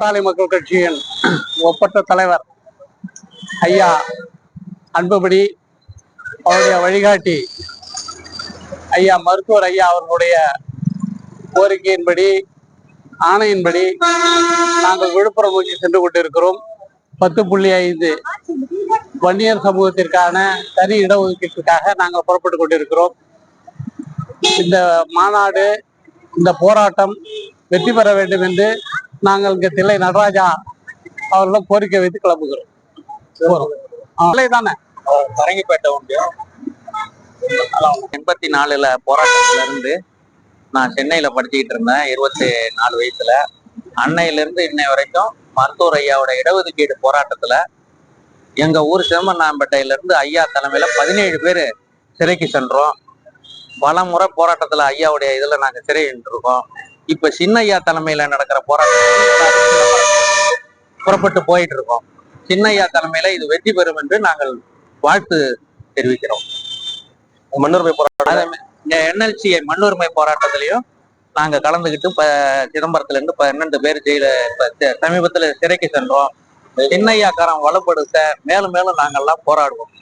பாட்டாளி மக்கள் கட்சியின் ஒப்பற்ற தலைவர் ஐயா அன்புபடி அவருடைய வழிகாட்டி ஐயா மருத்துவர் ஐயா அவர்களுடைய கோரிக்கையின்படி ஆணையின்படி நாங்கள் விழுப்புரம் நோக்கி சென்று கொண்டிருக்கிறோம். பத்து புள்ளி ஐந்து வன்னியர் சமூகத்திற்கான தனி இடஒதுக்கீட்டிற்காக நாங்கள் புறப்பட்டு கொண்டிருக்கிறோம். இந்த மாநாடு இந்த போராட்டம் வெற்றி பெற வேண்டும் என்று நாங்கள் இங்கே தில்லை நடராஜா அவர்களிடம் கோரிக்கை வைத்து கிளம்புகிறோம். தானே பரங்கிப்பேட்டை ஒன்றியம் எண்பத்தி நாலுல போராட்டத்துல இருந்து நான் சென்னையில படிச்சுக்கிட்டு இருந்தேன் இருபத்தி நாலு வயசுல. அன்னையில இருந்து இன்னை வரைக்கும் மருத்துவர் ஐயாவோட இடஒதுக்கீடு போராட்டத்துல எங்க ஊர் சிதம்பரநாம்பேட்டையில இருந்து ஐயா தலைமையில பதினேழு பேர் சிறைக்கு சென்றோம். பல முறை போராட்டத்துல ஐயாவுடைய இதுல நாங்க சிறை இருக்கோம் இப்ப சின்ன ஐயா தலைமையில நடக்கிற போராட்டம் புறப்பட்டு போயிட்டு இருக்கோம். சின்ன ஐயா தலைமையில இது வெற்றி பெறும் என்று நாங்கள் வாழ்த்து தெரிவிக்கிறோம். மண்ணுரிமை போராட்டம். என்எல்சிஐ மண்ணுரிமை போராட்டத்திலையும் நாங்க கலந்துக்கிட்டு இப்ப சிதம்பரத்துல இருந்து பன்னெண்டு பேர் ஜெயில சமீபத்துல சிறைக்கு சென்றோம். சின்னையாக்காரம் வலுப்படுத்த மேலும் மேலும் நாங்கெல்லாம் போராடுவோம்.